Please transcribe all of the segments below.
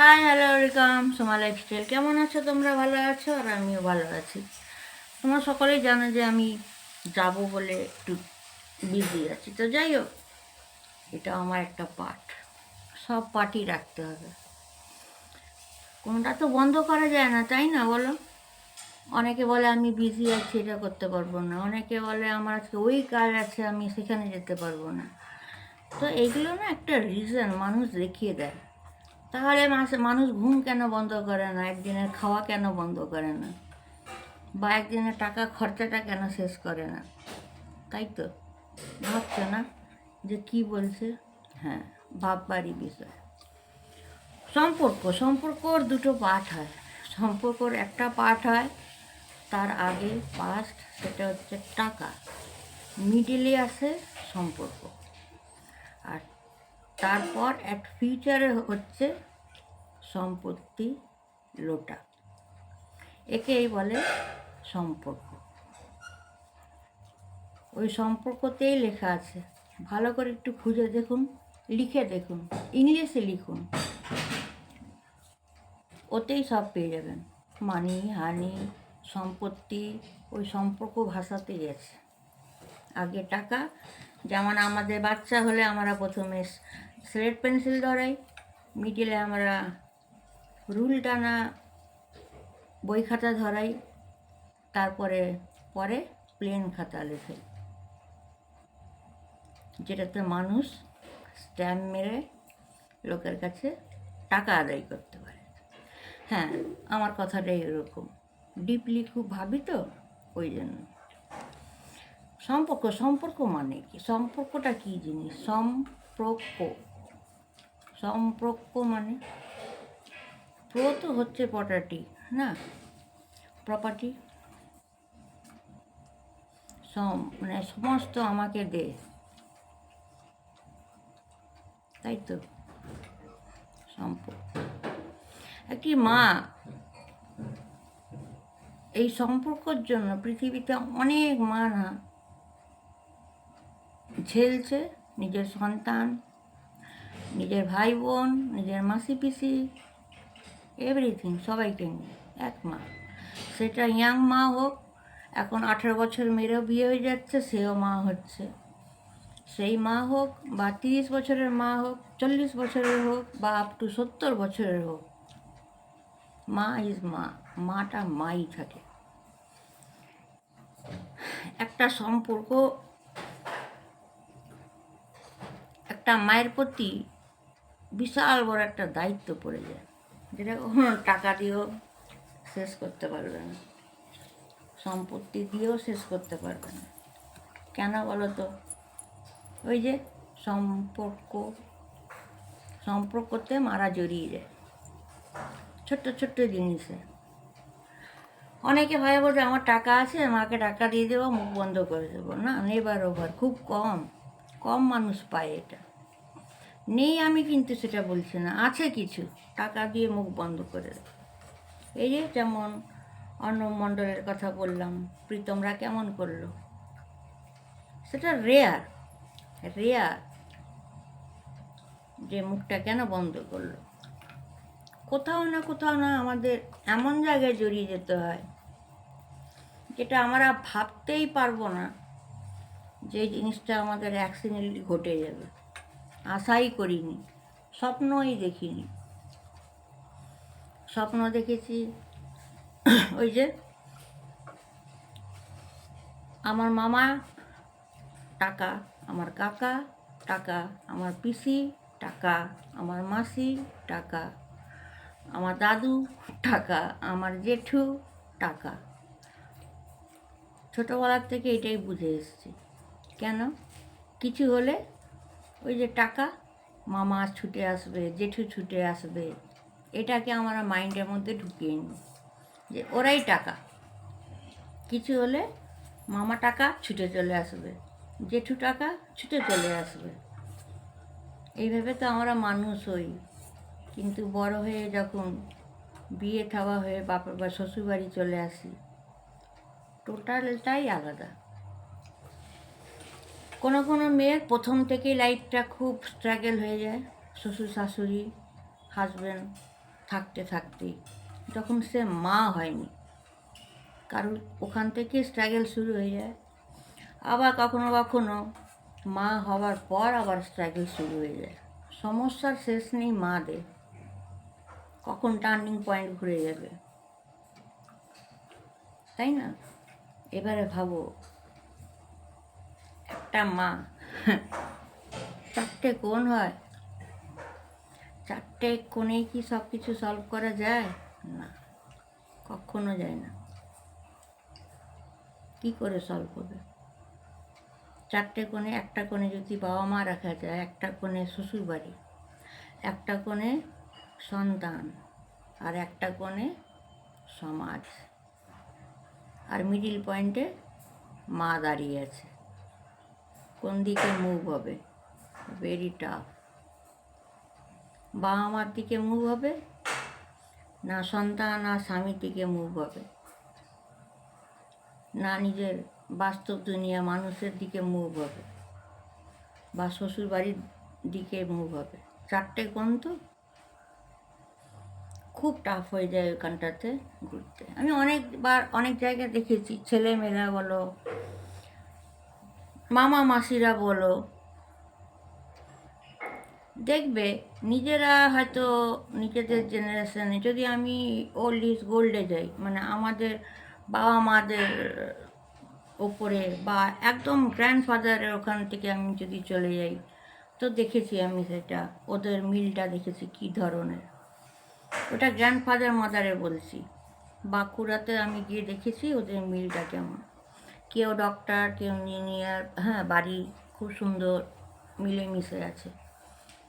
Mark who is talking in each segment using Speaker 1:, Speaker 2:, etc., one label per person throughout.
Speaker 1: Hi hello welcome Soma lifestyle কেমন আছো তোমরা? ভালো আছো? আর আমিও ভালো আছি। তোমরা সকলেই জানো যে আমি যাব বলে একটু বিজি আছি। তো যাই হোক এটা আমার একটা পাঠ সব পাঠই রাখতে হবে। কোনটা তো বন্ধ করা যায় না, তাই না বলো? অনেকে বলে আমি বিজি আছি, এটা করতে পারব না। অনেকে বলে আমার আজকে ওই কাজ আছে, আমি সেখানে যেতে পারব না। তো এগুলো না একটা রিজন মানুষ দেখিয়ে দেয়। তাহলে মাসে, মানুষ ঘুম কেন বন্ধ করে না? একদিনের খাওয়া কেন বন্ধ করে না? বা একদিনের টাকা খরচাটা কেন শেষ করে না? তাই তো? ভাবছ না যে কি বলছে? হ্যাঁ ভাববারই বিষয়। সম্পর্ক, সম্পর্কর দুটো পাঠ হয়। সম্পর্কর একটা পার্ট হয়, তার আগে পাস্ট সেটা হচ্ছে টাকা। মিডিলে আসে সম্পর্ক। আর তারপর এক ফিউচারে হচ্ছে সম্পত্তি লোটা। একেই বলে সম্পর্ক। ওই সম্পর্কতেই লেখা আছে। ভালো করে একটু খুঁজে দেখুন, লিখে দেখুন, ইংলিশে লিখুন। ওতেই সব পেয়ে যাবেন। মানি হানি সম্পত্তি, ওই সম্পর্ক ভাষাতে গেছে। আগে টাকা, যেমন আমাদের বাচ্চা হলে আমরা প্রথমে স্লেট পেন্সিল ধরাই মিডিলে আমরা রুল টানা বই খাতা ধরাই, তারপরে পরে প্লেন খাতা লেখে। যেটাতে মানুষ স্ট্যাম্প মেরে লোকের কাছে টাকা আদায় করতে পারে। হ্যাঁ আমার কথাটাই এরকম। ডিপলি খুব ভাবি তো, ওই জন্য। সম্পর্ক সম্পর্ক মানে কি? সম্পর্কটা কি জিনিস? সম্পর্ক। সম্পর্ক মানে প্রো তো হচ্ছে প্রপার্টি না? প্রপার্টি সম মানে সমস্ত আমাকে দে। তাই তো? সম্পর্ক। একটি মা, এই সম্পর্কর জন্য পৃথিবীতে অনেক মা না, ঝেলছে, নিজের সন্তান নিজের ভাই বোন, নিজের মাসি পিসি এভরিথিং সবাইকে নিয়ে, এক মা। সেটা ইয়াং মা হোক, এখন আঠেরো বছর মেয়েরও বিয়ে হয়ে যাচ্ছে, সেও মা হচ্ছে। সেই মা হোক বা তিরিশ বছরের মা হোক, চল্লিশ বছরের হোক বা আপ টু সত্তর বছরের হোক, মা ইজ মা, মাটা মাই থাকে। একটা সম্পর্ক, একটা মায়ের প্রতি বিশাল বড় একটা দায়িত্ব পড়ে যায়। যেটা কখনো টাকা দিয়েও শেষ করতে পারবে না। সম্পত্তি দিয়েও শেষ করতে পারবে না। কেন বলো তো? ওই যে সম্পর্ক, সম্পর্কতে মারা জড়িয়ে যায়। ছোট্ট ছোট্ট জিনিসে। অনেকে ভাই বলছে আমার টাকা আছে, মাকে টাকা দিয়ে দেবো, মুখ বন্ধ করে দেবো। না, নেবার ওভার খুব কম। কম মানুষ পায় এটা। নেই আমি কিন্তু সেটা বলছি না। আছে কিছু। টাকা দিয়ে মুখ বন্ধ করে এই যে যেমন অর্ণব মণ্ডলের কথা বললাম প্রীতমরা কেমন করল? সেটা রেয়ার রেয়ার যে মুখটা কেন বন্ধ করল? কোথাও না কোথাও না আমাদের এমন জায়গায় জড়িয়ে যেতে হয়, যেটা আমরা ভাবতেই পারব না যে জিনিসটা আমাদের অ্যাক্সিডেন্টলি ঘটে যাবে। আশাই করিনি, স্বপ্নই দেখিনি। স্বপ্ন দেখেছি, ওই যে আমার মামা, টাকা আমার কাকা, টাকা আমার পিসি, টাকা আমার মাসি, টাকা আমার দাদু, টাকা আমার জেঠু, টাকা। ছোটোবেলার থেকে এটাই বুঝে এসেছি। কেন? কিছু হলে ওই যে টাকা, মামা ছুটে আসবে, জেঠু ছুটে আসবে, এটাকে আমরা মাইন্ডের মধ্যে ঢুকিয়ে নিই যে ওরাই টাকা। কিছু হলে মামা টাকা ছুটে চলে আসবে, জেঠু টাকা ছুটে চলে আসবে। এইভাবে তো আমরা মানুষ হই, কিন্তু বড় হয়ে যখন বিয়ে থাওয়া হয়ে বাপের বা শ্বশুরবাড়ি চলে আসি, টোটালটাই আলাদা। কোনো কোনো মেয়ের প্রথম থেকেই লাইফটা খুব স্ট্রাগল হয়ে যায়। শ্বশুর, শাশুড়ি হাজব্যান্ড থাকতে থাকতেই। যখন সে মা হয়নি কারণ ওখান থেকে স্ট্রাগল শুরু হয়ে যায়। আবার কখনো কখনো মা হওয়ার পর আবার স্ট্রাগল শুরু হয়ে যায়। সমস্যার শেষ নেই মাদের। কখন টার্নিং পয়েন্ট ঘুরে যাবে? তাই না? এবারে ভাবো একটা মা। চারটে কোণ হয়? চারটে কোণেই কি সব কিছু সলভ করা যায়? না, কখনো যায় না। কি করে সলভ করবে? চারটে কোণে একটা কোণে যদি বাবা মা রাখা যায়, একটা কোণে শ্বশুর বাড়ি, একটা কোণে সন্তান আর একটা কোণে সমাজ। আর মিডিল পয়েন্টে মা দাঁড়িয়ে আছে। কোন দিকে মুভ হবে? ভেরি টাফ বাবা মার দিকে মুভ হবে? না সন্তান আর স্বামীর দিকে মুভ হবে? না নিজের বাস্তব দুনিয়া মানুষের দিকে মুভ হবে? বা শ্বশুর বাড়ির দিকে মুভ হবে? চারটে কোণ তো? খুব টাফ হয়ে যায় ওখানটাতে ঘুরতে। আমি অনেকবার, অনেক জায়গায় দেখেছি। ছেলে মেয়েরা বলো মামা মাসিরা বলো। দেখবে, নিজেরা হয়তো নিজেদের জেনারেশনে যদি আমি ওল্ড ইজ গোল্ডে যাই মানে আমাদের বাবা মাদের ওপরে বা একদম গ্র্যান্ডফাদারের ওখান থেকে আমি যদি চলে যাই, তো দেখেছি আমি সেটা, ওদের মিলটা দেখেছি কী ধরনের। ওটা গ্র্যান্ডফাদার মাদারে বলছি। বাঁকুড়াতে আমি গিয়ে দেখেছি ওদের মিলটা কেমন। কেউ ডক্টর কেউ ইঞ্জিনিয়ার হ্যাঁ বাড়ি খুব সুন্দর, মিলেমিশে আছে।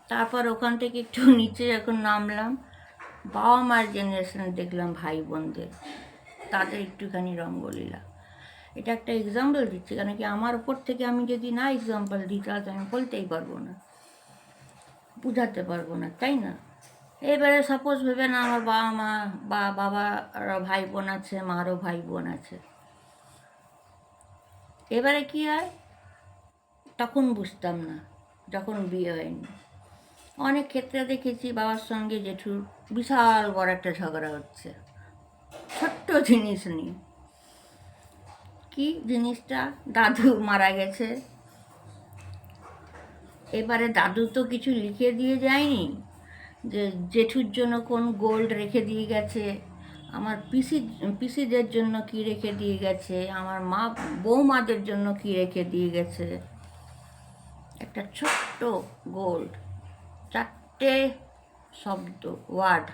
Speaker 1: তারপর ওখান থেকে একটু নিচে যখন নামলাম, বাবা মার জেনারেশনে দেখলাম ভাই বোনদের তাদের একটুখানি রঙ্গলীলা। এটা একটা এক্সাম্পল দিচ্ছি, কেন কি আমার উপর থেকে আমি যদি না এক্সাম্পল দিই, তাহলে আমি বলতেই পারব না, বুঝাতে পারব না, তাই না? এবারে সাপোজ ভেবে না আমার বাবা মা বা বাবার ভাই বোন আছে, মারও ভাই বোন আছে। এবারে কি হয়? তখন বুঝতাম না, যখন বিয়ে হয়নি। অনেক ক্ষেত্রে দেখেছি বাবার সঙ্গে জেঠুর বিশাল বড় একটা ঝগড়া হচ্ছে। ছোট্ট জিনিস নিয়ে। কি জিনিসটা? দাদু মারা গেছে। এবারে দাদু তো কিছু লিখে দিয়ে যায়নি যে জেঠুর জন্য কোন গোল্ড রেখে দিয়ে গেছে। আমার পিসি, পিসিদের জন্য কি রেখে দিয়ে গেছে? আমার মা, বৌমাদের জন্য কি রেখে দিয়ে গেছে? একটা ছোট্ট গোল্ড, চারটে শব্দ, ওয়ার্ড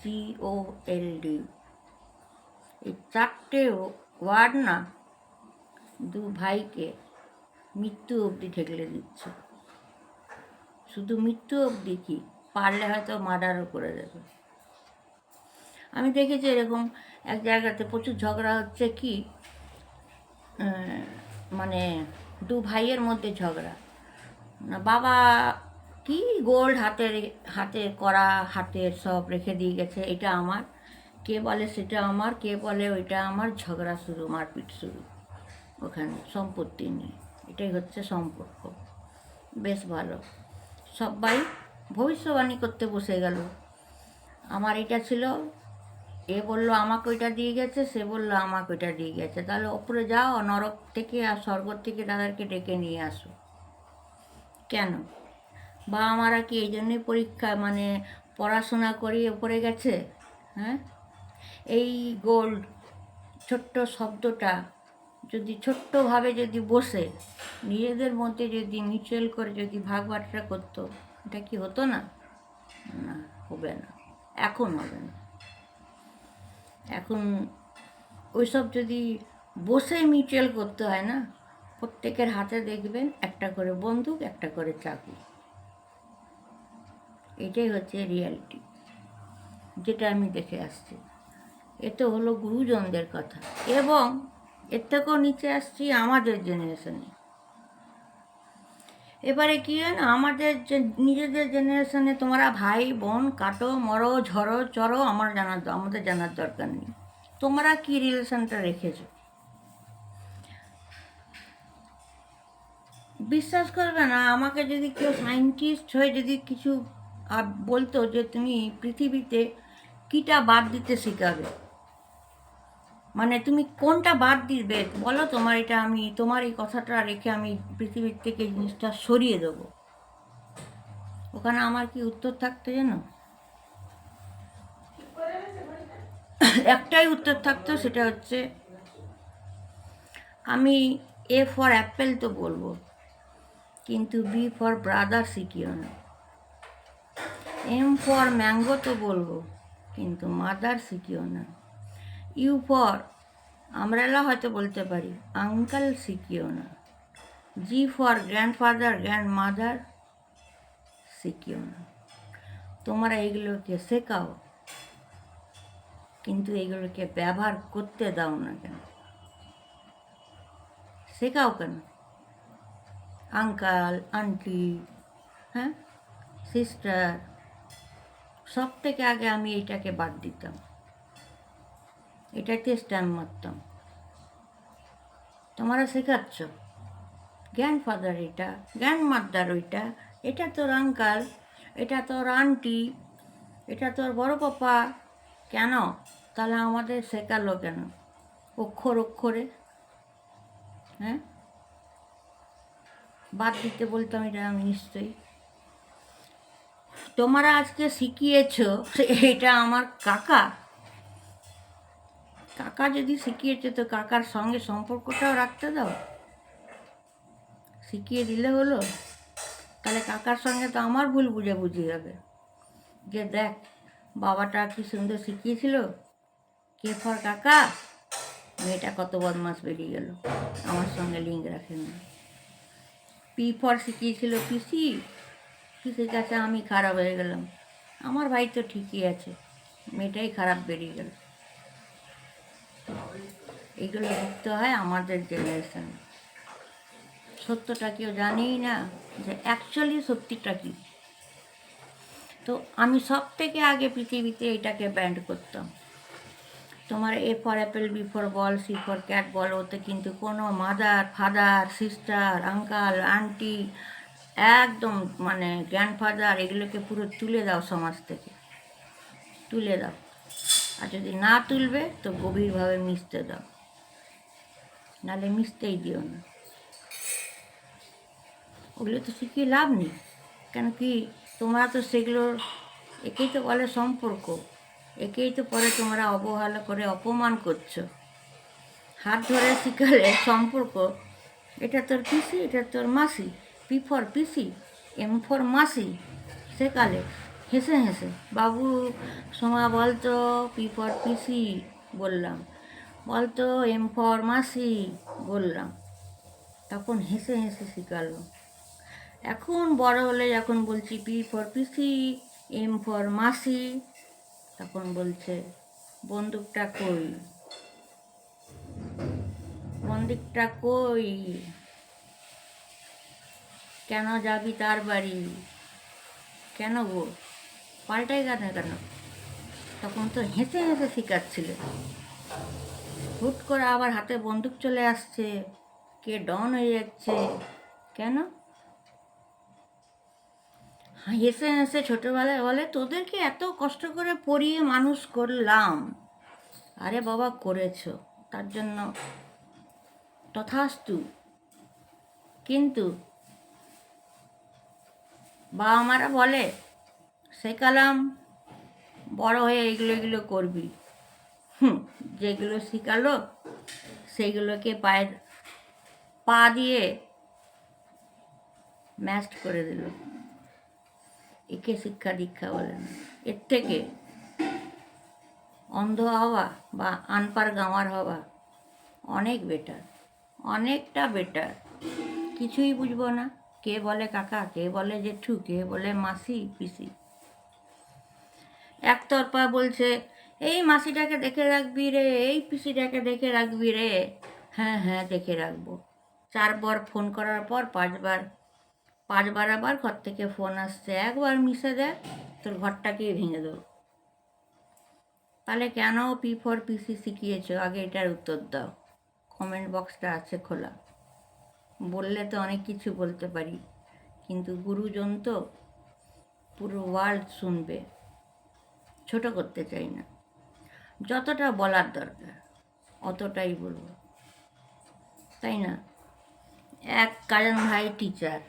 Speaker 1: জি ও এল ডি এই চারটে ওয়ার্ড না, দু ভাইকে মৃত্যু অবধি ঠেকলে দিচ্ছে। শুধু মৃত্যু অবধি কি? পারলে হয়তো মার্ডারও করে দেবে। আমি দেখেছি এরকম এক জায়গাতে প্রচুর ঝগড়া হচ্ছে কি মানে দু ভাইয়ের মধ্যে ঝগড়া। বাবা কি গোল্ড হাতের হাতে করা হাতের সব রেখে দিয়ে গেছে, এটা আমার। কে বলে সেটা আমার, কে বলে ওইটা আমার, ঝগড়া শুরু, মারপিট শুরু। ওখানে সম্পত্তি নিয়ে এটাই হচ্ছে সম্পর্ক। বেশ ভালো। সবাই ভবিষ্যবাণী করতে বসে গেল। আমার এটা ছিল এ বলল, আমাকে ওইটা দিয়ে গেছে, সে বলল, আমাকে ওইটা দিয়ে গেছে। তাহলে ওপরে যাও, নরক থেকে আর স্বর্গ থেকে তাদেরকে ডেকে নিয়ে আসো। কেন? বা আমারা কি এই জন্যই পরীক্ষা মানে পড়াশোনা করিয়ে ওপরে গেছে? হ্যাঁ? এই গোল্ড, ছোট্ট শব্দটা যদি ছোট্টভাবে যদি বসে, নিজেদের মধ্যে যদি মিউচুয়াল করে যদি ভাগ বাটরা করতো, এটা কি হতো না? না, হবে না। এখন হবে না। এখন ওইসব যদি বসে মিউচুয়াল করতে হয় না, প্রত্যেকের হাতে দেখবেন একটা করে বন্দুক, একটা করে চাকু এটাই হচ্ছে রিয়ালিটি যেটা আমি দেখে আসছি। এ তো হলো গুরুজনদের কথা। এবং এর থেকেও নিচে আসছি আমাদের জেনারেশনে এবারে কি হয় না, আমাদের যে, নিজেদের জেনারেশনে তোমরা ভাই, বোন, কাটো, মরো ঝড়ো চড়ো আমার জানার আমাদের জানার দরকার নেই। তোমরা কি রিলেশনটা রেখেছো? বিশ্বাস করবে না, আমাকে যদি কেউ সায়েন্টিস্ট হয়ে যদি কিছু বলতো যে তুমি পৃথিবীতে কিটা বাদ দিতে শেখাবে। মানে তুমি কোনটা বাদ দিবে? বলো তোমার এটা আমি, তোমার এই কথাটা রেখে আমি পৃথিবীর থেকে জিনিসটা সরিয়ে দেবো। ওখানে আমার কি উত্তর থাকতো জানো একটাই উত্তর থাকতো, সেটা হচ্ছে, আমি এ ফর অ্যাপেল তো বলব, কিন্তু বি ফর ব্রাদার শিখিও না। এম ফর ম্যাঙ্গো তো বলব, কিন্তু মাদার শিখিও না। ইউ ফর আমরালা হয়তো বলতে পারি, আঙ্কাল শিখিও না। G for grandfather grand mother শিখিও না। তোমরা এগুলোকে শেখাও, কিন্তু এগুলোকে ব্যবহার করতে দাও না কেন? শেখাও কেন? আঙ্কাল, আন্টি হ্যাঁ? সিস্টার সব থেকে আগে আমি এটাকে বাদ দিতাম। এটাতে স্ট্যাম্প মারতাম। তোমরা শেখাচ্ছ। গ্র্যান্ডফাদার এটা গ্র্যান্ডমাদার ওইটা, এটা তোর আঙ্কাল এটা তোর আন্টি এটা তোর বড় পাপা কেন? তাহলে আমাদের শেখালো কেন? অক্ষর অক্ষরে। হ্যাঁ? বাদ দিতে বলতাম এটা আমি নিশ্চয়ই। তোমরা আজকে শিখিয়েছ, এটা আমার কাকা। কাকা যদি শিখিয়েছে, তো কাকার সঙ্গে সম্পর্কটাও রাখতে দাও। শিখিয়ে দিলে হলো, তাহলে কাকার সঙ্গে তো আমার ভুল বুঝে বুঝি হবে। যে দেখ, বাবাটা কি সুন্দর শিখিয়েছিল? কে ফর কাকা? মেয়েটা কত বদমাস বেরিয়ে গেল। আমার সঙ্গে লিঙ্ক রাখেন না। পি ফর শিখিয়েছিল পিসি। পিসির কাছে আমি খারাপ হয়ে গেলাম। আমার ভাই তো ঠিকই আছে। মেয়েটাই খারাপ বেরিয়ে গেল। এগুলো ভুগতে হয় আমাদের জেনারেশন সত্যটা কেউ জানেই না যে অ্যাকচুয়ালি সত্যিটা কী। তো আমি সব থেকে আগে পৃথিবীতে এটাকে ব্যান্ড করতাম। তোমার A for apple B for ball C for cat বল, ওতে কিন্তু কোনো mother father sister uncle aunty একদম মানে গ্র্যান্ডফাদার এগুলোকে পুরো তুলে দাও সমাজ থেকে। তুলে দাও। আর যদি না তুলবে, তো গভীরভাবে মিশতে দাও। নাহলে মিশতেই দিও না। ওগুলো তো শিখিয়ে লাভ নেই। কেন কি তোমরা তো সেগুলোর একেই তো বলে সম্পর্ক, একেই তো পরে তোমরা অবহেলা করে অপমান করছ। হাত ধরে শিখালে সম্পর্ক, এটা তোর পিসি, এটা তোর মাসি, P for PC, M for মাসি, শেখালে হেসে হেসে, বাবু, সোমা বলতো, পি ফর পিসি, বললাম। বলতো এম ফর মাসি বললাম। তখন হেসে হেসে শিখালো। এখন বড় হলে যখন বলছি P for PC M for মাসি, তখন বলছে, বন্দুকটা কই? বন্দুকটা কই? কেন যাবি তার বাড়ি? কেন গো? পাল্টাই কেন কেন? তখন তো হেসে হেসে শিখাচ্ছিল। হুট করে আবার হাতে বন্দুক চলে আসছে। কে ডন হয়ে যাচ্ছে। কেন? হেসে হেসে ছোটোবেলায় বলে, তোদেরকে এত কষ্ট করে পড়িয়ে মানুষ করলাম। আরে বাবা, করেছ। তার জন্য তথাস্তু। কিন্তু বাবা মারা বলে, শেখালাম, বড় হয়ে এগুলো এগুলো করবি। হুম, যেগুলো শেখালো, সেগুলোকে পায়ের পা দিয়ে ম্যাস্ট করে দিল। একে শিক্ষা দীক্ষা বলে না। এর থেকে অন্ধ হওয়া বা আনপার গাঁওয়ার হওয়া অনেক বেটার অনেকটা বেটার কিছুই বুঝব না, কে বলে কাকা, কে বলে জেঠু, কে বলে মাসি, পিসি। একতরফা বলছে এই মাসিটাকে দেখে রাখবি রে, এই পিসিটাকে দেখে রাখবি রে। হ্যাঁ হ্যাঁ দেখে রাখব। চারবার ফোন করার পর পাঁচবার পাঁচবার আবার ঘর থেকে ফোন আসছে। একবার মিশে দেয় তোর ঘরটাকেই ভেঙে দেবো। তাহলে কেন পি ফর পিসি শিখিয়েছো? আগে এটার উত্তর দাও। কমেন্ট বক্সটা আছে খোলা। বললে তো অনেক কিছু বলতে পারি। কিন্তু গুরুজন তো পুরো ওয়ার্ল্ড শুনবে। ছোট করতে চাই না। যতটা বলার দরকার, অতটাই বলব। তাই না? এক কাজন ভাই টিচার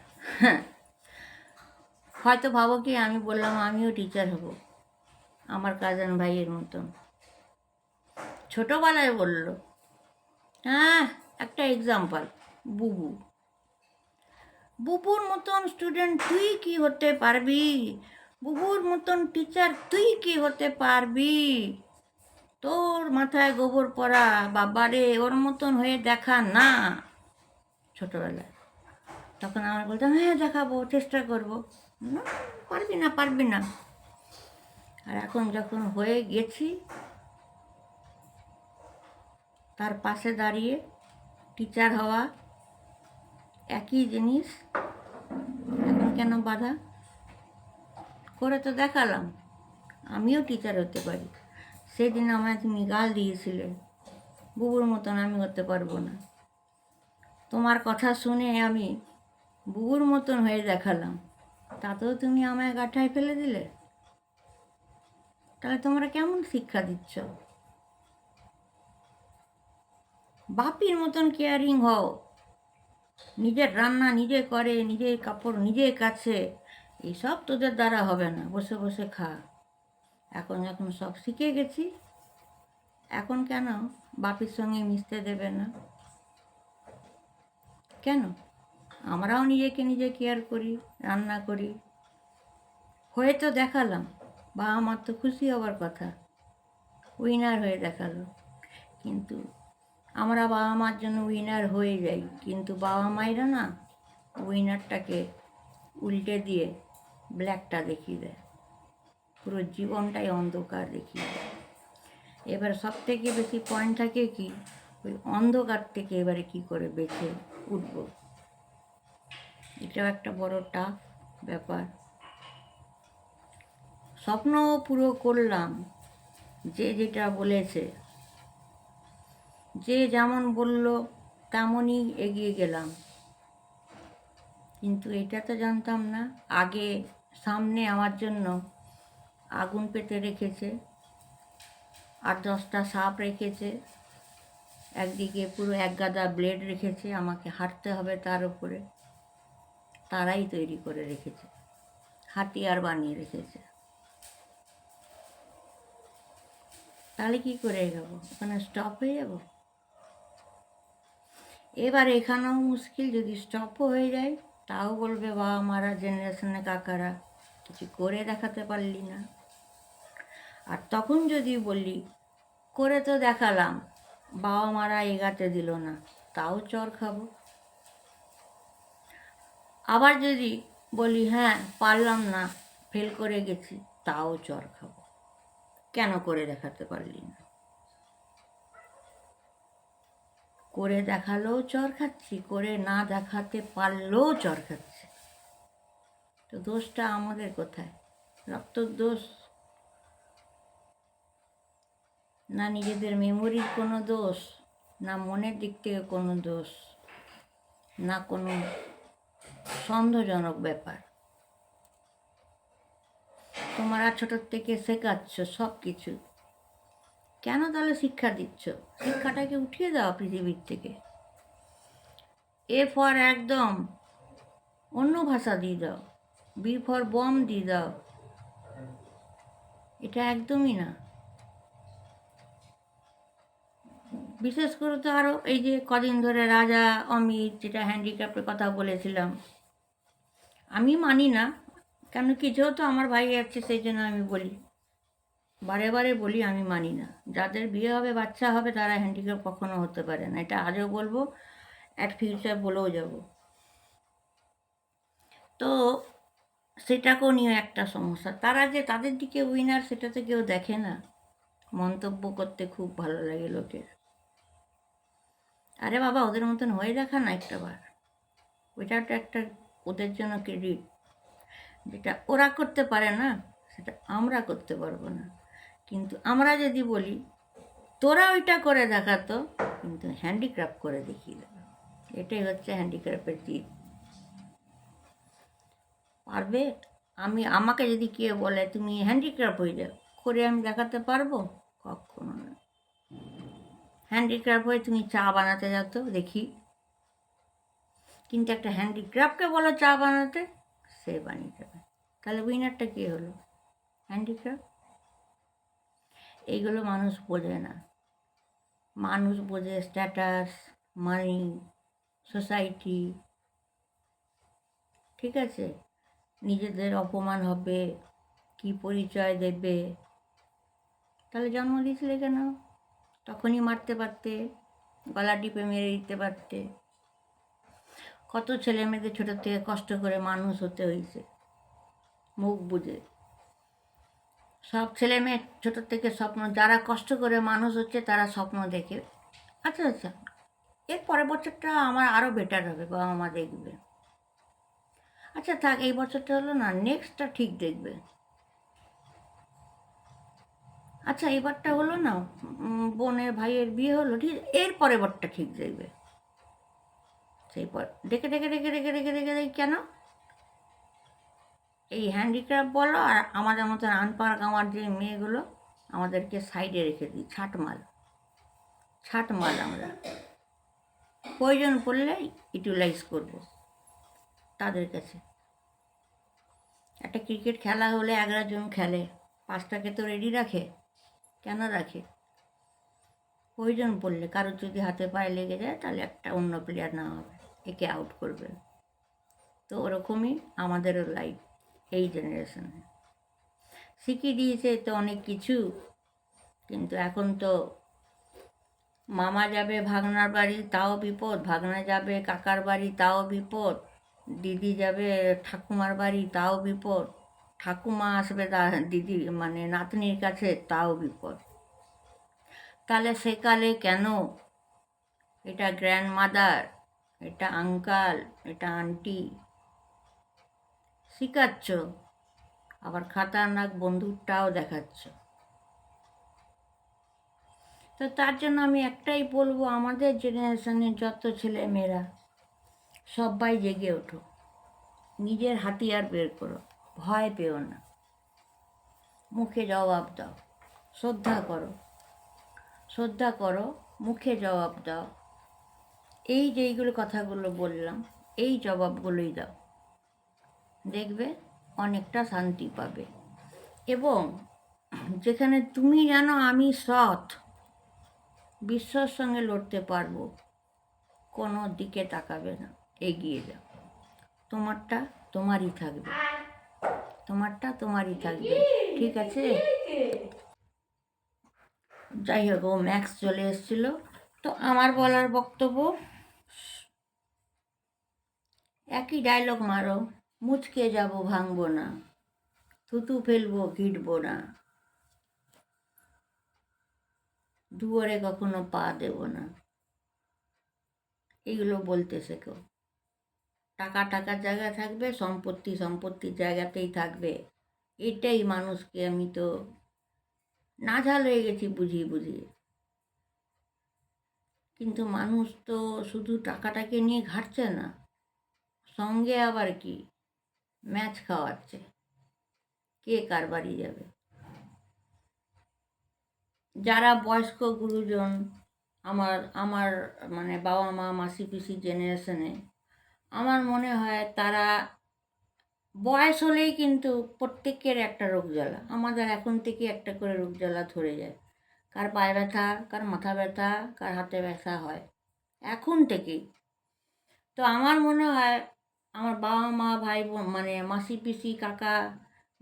Speaker 1: হয়তো ভাবো কি, আমি বললাম আমিও টিচার হব। আমার কাজন ভাইয়ের মতন। ছোটোবেলায় বলল হ্যাঁ একটা এক্সাম্পল বুবু। বুবুর মতন স্টুডেন্ট তুই কি হতে পারবি? বুবুর মতন টিচার তুই কি হতে পারবি? তোর মাথায় গোবর পড়া, বাবারে, ওর মতন হয়ে দেখা না। ছোটোবেলায়। তখন আমার বলতাম হ্যাঁ দেখাবো, চেষ্টা করব। পারবি না পারবি না। আর এখন যখন হয়ে গেছি, তার পাশে দাঁড়িয়ে টিচার হওয়া একই জিনিস। এখন কেন বাধা? করে তো দেখালাম। আমিও টিচার হতে পারি। সেদিন আমায় তুমি গাল দিয়েছিলে। বুবুর মতন আমি হতে পারব না। তোমার কথা শুনে আমি বুবুর মতন হয়ে দেখালাম। তাতেও তুমি আমায় গাঠায় ফেলে দিলে? তাহলে তোমরা কেমন শিক্ষা দিচ্ছ? বাপির মতন কেয়ারিং হও। নিজের রান্না নিজে করে, নিজের কাপড় নিজে কাছে। এইসব তোদের দ্বারা হবে না। বসে বসে খা। এখন এখন সব শিখে গেছি, এখন কেন বাপির সঙ্গে মিশতে দেবে না? কেন? আমরাও নিজেকে নিজে কেয়ার করি, রান্না করি। হয়ে তো দেখালাম, বাবা আমার তো খুশি হওয়ার কথা। উইনার হয়ে দেখাল। কিন্তু আমরা বাবা মার জন্য উইনার হয়ে যাই। কিন্তু বাবা মায়েরা না উইনারটাকে উল্টে দিয়ে ব্ল্যাকটা দেখিয়ে দেয়। পুরো জীবনটাই অন্ধকার দেখি এবার সব থেকে বেশি পয়েন্ট থাকে কি? ওই অন্ধকার থেকে এবারে কি করে বেঁচে উঠব? এটাও একটা বড় টাফ ব্যাপার। স্বপ্ন পুরো করলাম, যে যেটা বলেছে, যে যেমন বলল তেমনই এগিয়ে গেলাম। কিন্তু এটা তো জানতাম না, আগে, সামনে, আমার জন্য আগুন পেতে রেখেছে। আর দশটা সাপ রেখেছে। একদিকে পুরো এক গাদা ব্লেড রেখেছে, আমাকে হাঁটতে হবে তার উপরে। তারাই তৈরি করে রেখেছে, হাতিয়ার বানিয়ে রেখেছে। তাহলে কি করে এগোবো? ওখানে স্টপ হয়ে যাব? এবার এখানেও মুশকিল, যদি স্টপও হয়ে যায়, তাও বলবে, বাবা, মারা জেনারেশনে কাকারা, কিছু করে দেখাতে পারলি না। আর তখন যদি বলি, করে তো দেখালাম, বাবা মারা এগাতে দিল না, তাও চর খাব। আবার যদি বলি হ্যাঁ পারলাম না, ফেল করে গেছি, তাও চর খাব। কেন করে দেখাতে পারলি না? করে দেখালেও চর খাচ্ছি, করে না দেখাতে পারলেও চর খাচ্ছি। তো দোষটা আমাদের কোথায়? রক্তর দোষ। না নিজেদের মেমোরির কোনো দোষ, না মনের দিক থেকে কোনো দোষ, না কোনো সন্দেহজনক ব্যাপার। তোমরা ছোটোর থেকে শেখাচ্ছ সব কিছু। কেন তাহলে শিক্ষা দিচ্ছ? শিক্ষাটাকে উঠিয়ে দাও পৃথিবীর থেকে। এ ফর একদম অন্য ভাষা দিয়ে দাও। বি ফর বম দিয়ে দাও। এটা একদমই না। বিশেষ করে তো আরও এই যে কদিন ধরে রাজা অমিত যেটা হ্যান্ডিক্যাপ্টের কথা বলেছিলাম, আমি মানি না, কেন কি যেহেতু আমার ভাই আছে সেই জন্য আমি বলি। বারে বারে বলি আমি মানি না। যাদের বিয়ে হবে, বাচ্চা হবে, তারা হ্যান্ডিক্যাপ কখনো হতে পারে না। এটা আজও বলব অ্যাট ফিউচার বলেও যাব। তো সেটাকেও নিয়ে একটা সমস্যা। তারা যে তাদের দিকে উইনার সেটা তো কেউ দেখে না। মন্তব্য করতে খুব ভালো লাগে লোকের। আরে বাবা, ওদের মতন হয়ে দেখা না একটা বার ওইটা তো একটা ওদের জন্য ক্রেডিট যেটা ওরা করতে পারে না, সেটা আমরা করতে পারব না। কিন্তু আমরা যদি বলি, তোরা ওইটা করে দেখাতো কিন্তু হ্যান্ডিক্রাফট করে দেখিয়ে দেবে। এটাই হচ্ছে হ্যান্ডিক্রাফটের দিক পারবে? আমি, আমাকে যদি কেউ বলে, তুমি হ্যান্ডিক্রাফট হয়ে যাও, করে আমি দেখাতে পারব? কখনো না। হ্যান্ডিক্রাফট হয়ে তুমি চা বানাতে যাও তো, দেখি। কিন্তু একটা হ্যান্ডিক্রাফটকে বলো চা বানাতে? সে বানিয়ে দেবে। তাহলে উইনারটা কী হলো? হ্যান্ডিক্রাফট এইগুলো মানুষ বোঝে না। মানুষ বোঝে স্ট্যাটাস মানি সোসাইটি ঠিক আছে? নিজেদের অপমান হবে, কি পরিচয় দেবে? তাহলে জন্ম দিয়েছিলে কেন? তখনই মারতে পারতে, গলা টিপে মেরে দিতে পারতে। কত ছেলে মেয়েদের ছোটো থেকে কষ্ট করে মানুষ হতে হয়েছে, মুখ বুঝে সব ছেলে মেয়ে ছোটো থেকে স্বপ্ন, যারা কষ্ট করে মানুষ হচ্ছে তারা স্বপ্ন দেখে। আচ্ছা আচ্ছা এর পরের বছরটা আমার আরও বেটার হবে, বাবা মা দেখবে। আচ্ছা থাক, এই বছরটা হলো না নেক্সটটা ঠিক দেখবে। আচ্ছা এবারটা হলো না বোনের ভাইয়ের বিয়ে হলো, ঠিক, এর পরের বারটা ঠিক দেখবে সেই পর ডেকে ডেকে ডেকে ডেকে ডেকে ডেকে ডেকে কেন? এই হ্যান্ডিক্রাফট বলো আর আমাদের মতন আনপার আমার যে মেয়েগুলো, আমাদেরকে সাইডে রেখে দিই ছাট মাল ছাট মাল আমরা। প্রয়োজন পড়লে ইউটিলাইজ করব তাদের কাছে। একটা ক্রিকেট খেলা হলে এগারো জন খেলে, পাঁচটাকে তো রেডি রাখে। কেন রাখে? প্রয়োজন পড়লে, কারোর যদি হাতে পায়ে লেগে যায়, তাহলে একটা অন্য প্লেয়ার না হবে, একে আউট করবে। তো ওরকমই আমাদেরও লাইফ এই জেনারেশনে শিখিয়ে দিয়েছে তো অনেক কিছু, কিন্তু এখন তো মামা যাবে ভাগনার বাড়ি, তাও বিপদ, ভাগনা যাবে কাকার বাড়ি, তাও বিপদ, দিদি যাবে ঠাকুমার বাড়ি, তাও বিপদ। ঠাকুমা আসবে দিদি মানে নাতনির কাছে, তাও বিপদ। তাহলে সেকালে কেন? এটা গ্র্যান্ড মাদার এটা আঙ্কাল এটা আন্টি শিখাচ্ছ, আবার খাতারনাক বন্ধুরটাও দেখাচ্ছ। তো তার জন্য আমি একটাই বলব, আমাদের জেনারেশনের যত ছেলে মেয়েরা সবাই জেগে ওঠো। নিজের হাতিয়ার বের করো। ভয় পেও না। মুখে জবাব দাও। শ্রদ্ধা করো। শ্রদ্ধা করো, মুখে জবাব দাও। এই যেইগুলো কথাগুলো বললাম, এই জবাবগুলোই দাও। দেখবে অনেকটা শান্তি পাবে। এবং যেখানে তুমি জানো আমি সৎ, বিশ্বর সঙ্গে লড়তে পারব, কোনো দিকে তাকাবে না, এগিয়ে যাও। তোমারটা তোমারই থাকবে। তোমারটা তোমারই থাকবে। ঠিক আছে? যাই হোক, ও ম্যাক্স চলে এসেছিল। তো আমার বলার বক্তব্য? একই ডায়লগ মারো। মুচকে যাব, ভাঙবো না। থুতু ফেলব, ঘিটবো না। দুয়ারে কখনো পা দেব না। এগুলো বলতে শেখো। টাকা টাকার জায়গা থাকবে, সম্পত্তি সম্পত্তির জায়গাতেই থাকবে। এটাই মানুষকে আমি তো নাঝাল হয়ে গেছি বুঝিয়ে বুঝিয়ে। কিন্তু মানুষ তো শুধু টাকাটাকে নিয়ে ঘাটছে না, সঙ্গে আবার কি? ম্যাচ খাওয়াচ্ছে। কে কার বাড়ি যাবে? যারা বয়স্ক গুরুজন, আমার আমার মানে বাবা মা মাসি পিসি জেনারেশনে আমার মনে হয় তারা বয়স হলেই কিন্তু প্রত্যেকের একটা রোগ জ্বালা। আমাদের এখন থেকে একটা করে রোগ জ্বালা ধরে যায়। কার পায়ে ব্যথা, কার মাথা ব্যথা, কার হাতে ব্যথা হয়। এখন থেকেই। তো আমার মনে হয় আমার বাবা মা, ভাই বোন মানে মাসি, পিসি, কাকা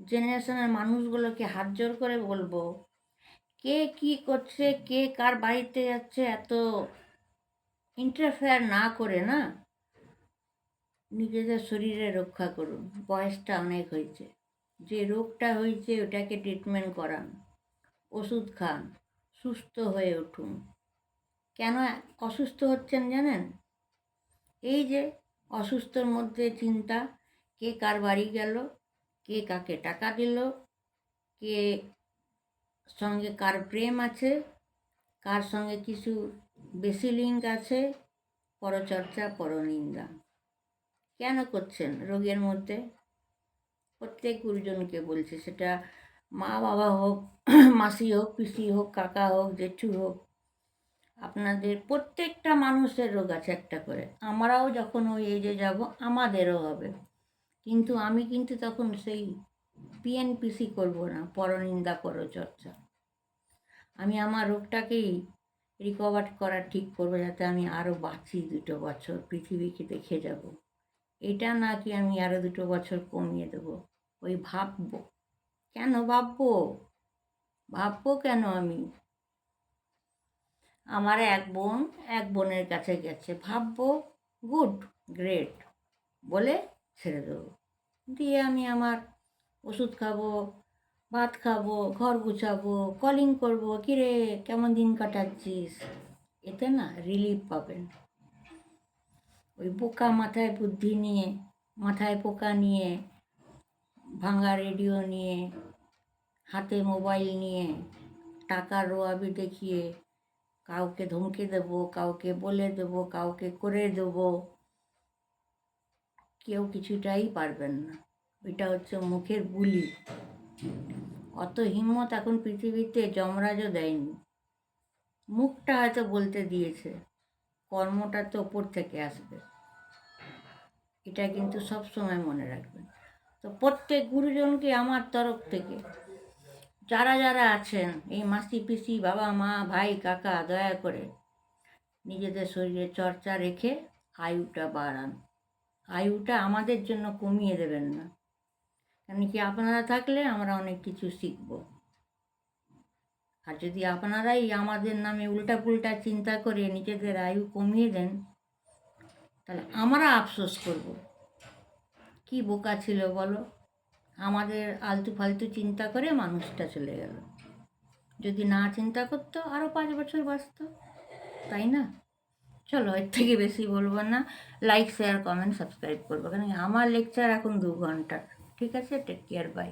Speaker 1: জেনারেশনের মানুষগুলোকে হাত জোর করে বলব, কে কি করছে, কে কার বাড়িতে যাচ্ছে, এত ইন্টারফেয়ার না করে, না? নিজেদের শরীরে রক্ষা করুন, বয়সটা অনেক হয়েছে। যে রোগটা হয়েছে ওটাকে ট্রিটমেন্ট করান, ওষুধ খান, সুস্থ হয়ে উঠুন। কেন অসুস্থ হচ্ছেন জানেন? এই যে অসুস্থর মধ্যে চিন্তা, কে কার বাড়ি গেল, কে কাকে টাকা দিল, কে সঙ্গে কার প্রেম আছে, কার সঙ্গে কিছু বেশি লিঙ্ক আছে, পরচর্চা, পরনিন্দা। কেন করছেন রোগের মধ্যে? প্রত্যেক গুরুজনকে বলছি, সেটা মা বাবা হোক, মাসি হোক, পিসি হোক, কাকা হোক, জেঠু হোক, আপনাদের প্রত্যেকটা মানুষের রোগ আছে একটা করে। আমরাও যখন ওই এজে যাব, আমাদেরও হবে। কিন্তু আমি কিন্তু তখন সেই পিএনপিসি করব না, পরনিন্দা করো পরচর্চা আমি আমার রোগটাকেই রিকভার করা ঠিক করব, যাতে আমি আরও বাঁচি দুটো বছর, পৃথিবীকে দেখে যাব। এটা না কি আমি আরও দুটো বছর কমিয়ে দেবো। ওই ভাববো। কেন ভাববো? ভাববো কেন আমি? আমার এক বোন এক বোনের কাছে গেছে। ভাববো, গুড, গ্রেট, বলে ছেড়ে দেবো। দিয়ে আমি আমার ওষুধ খাব, ভাত খাব, ঘর গুছাবো কলিং করব, কিরে, কেমন দিন কাটাচ্ছিস? এতে না রিলিফ পাবেন। ওই বোকা মাথায় বুদ্ধি নিয়ে, মাথায় পোকা নিয়ে, ভাঙা রেডিও নিয়ে, হাতে মোবাইল নিয়ে, টাকার রোয়াবি দেখিয়ে কাউকে ধমকে দেব, কাউকে বলে দেব, কাউকে করে দেব, কেউ কিছুটাই পারবেন না। ওইটা হচ্ছে মুখের বুলি। অত হিম্মত এখন পৃথিবীতে যমরাজও দেয়নি। মুখটা হয়তো বলতে দিয়েছে। কর্মটা তো ওপর থেকে আসবে। এটা কিন্তু সব সময় মনে রাখবেন। তো প্রত্যেক গুরুজনকে আমার তরফ থেকে, যারা যারা আছেন, এই মাসি, পিসি, বাবা, মা, ভাই, কাকা, দয়া করে নিজেদের শরীরে চর্চা রেখে আয়ুটা বাড়ান। আয়ুটা আমাদের জন্য কমিয়ে দেবেন না। কেন কি আপনারা থাকলে আমরা অনেক কিছু শিখব। আর যদি আপনারাই আমাদের নামে উল্টা পুল্টা চিন্তা করে নিজেদের আয়ু কমিয়ে দেন, তাহলে আমরা আফসোস করব। কি বোকা ছিল বলো? আমাদের আলতু ফালতু চিন্তা করে মানুষটা চলে গেল। যদি না চিন্তা করতো আরও পাঁচ বছর বাঁচত, তাই না? চলো, এর থেকে বেশি বলব না। লাইক শেয়ার কমেন্ট সাবস্ক্রাইব করব। কেন আমার লেকচার এখন দু ঘণ্টার ঠিক আছে? Take care bye